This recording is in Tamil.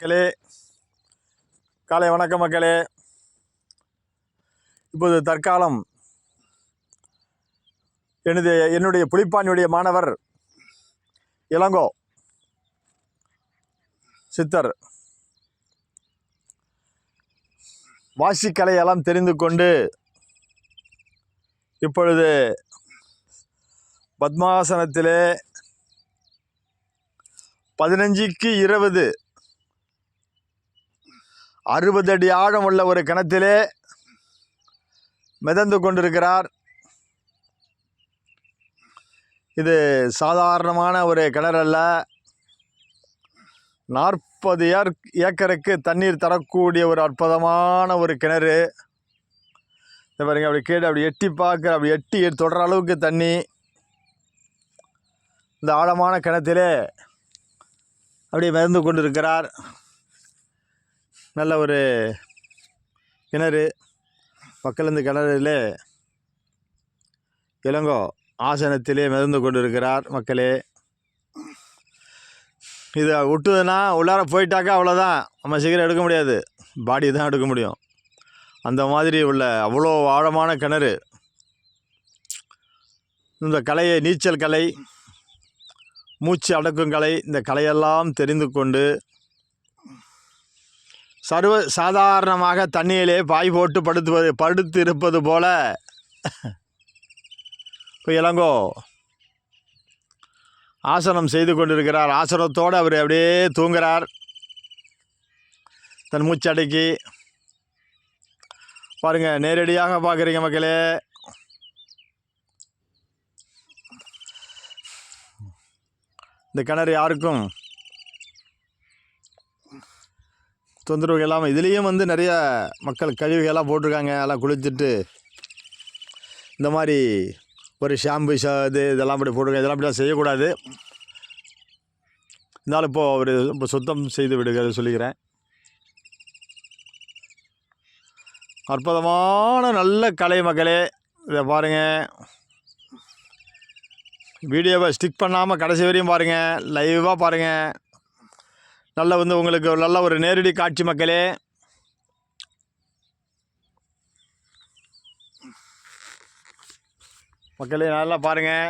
மக்களே காலை வணக்கம் மக்களே. இப்போது தற்காலம் எனது என்னுடைய புலிப்பானியுடைய மாணவர் இளங்கோ சித்தர். வாசிக்கலையெல்லாம் தெரிந்து கொண்டு இப்பொழுது பத்மாசனத்திலே பதினஞ்சுக்கு இருபது அறுபது அடி ஆழம் உள்ள ஒரு கிணத்திலே மிதந்து கொண்டிருக்கிறார். இது சாதாரணமான ஒரு கிணறு அல்ல. நாற்பது ஏர் ஏக்கருக்கு தண்ணீர் தரக்கூடிய ஒரு அற்புதமான ஒரு கிணறு. இந்த பாருங்க அப்படி கீழே அப்படி எட்டி பார்க்குற அப்படி எட்டி தொடர அளவுக்கு தண்ணி. இந்த ஆழமான கிணத்திலே அப்படியே மிதந்து கொண்டிருக்கிறார். நல்ல ஒரு கிணறு பக்கத்தில் கிணறுலே கிணறுல இளங்கோ ஆசனத்திலே மிதந்து கொண்டிருக்கிறார் மக்களே. இதை விட்டுதுன்னா உள்ளார போயிட்டாக்கா அவ்வளோதான் நம்ம சீக்கிரம் எடுக்க முடியாது. பாடி தான் எடுக்க முடியும். அந்த மாதிரி உள்ள அவ்வளோ ஆழமான கிணறு. இந்த கலையை நீச்சல் கலை மூச்சு அடக்கும் கலை இந்த கலையெல்லாம் தெரிந்து கொண்டு சர்வ சாதாரணமாக தண்ணியிலே பாய் போட்டு படுத்து படுத்து இருப்பது போல. இப்போ இளங்கோ. ஆசனம் செய்து கொண்டிருக்கிறார். ஆசனத்தோடு அவர் அப்படியே தூங்குறார். தன் மூச்சடக்கி. பாருங்கள் நேரடியாக பார்க்குறீங்க மக்களே. இந்த கிணறு யாருக்கும் தொந்தரவு இல்லாமல் இதுலேயும் வந்து நிறைய மக்கள் கழிவுகள்லாம் போட்டிருக்காங்க. எல்லாம் குளிச்சுட்டு இந்த மாதிரி ஒரு ஷாம்பு ஷா இது இதெல்லாம் அப்படி போட்டிருக்காங்க. இதெல்லாம் அப்படிலாம் செய்யக்கூடாது. இருந்தாலும் இப்போது அவர் இப்போ சுத்தம் செய்து விடுகிறது சொல்லிக்கிறேன். அற்புதமான நல்ல கலை மக்களே இதை பாருங்கள் வீடியோவை ஸ்டிக் பண்ணாமல் கடைசி வரையும் பாருங்கள் லைவாக பாருங்கள் நல்ல வந்து உங்களுக்கு ஒரு நல்ல ஒரு நேரடி காட்சி மக்களே. மக்களே நல்லா பாருங்கள்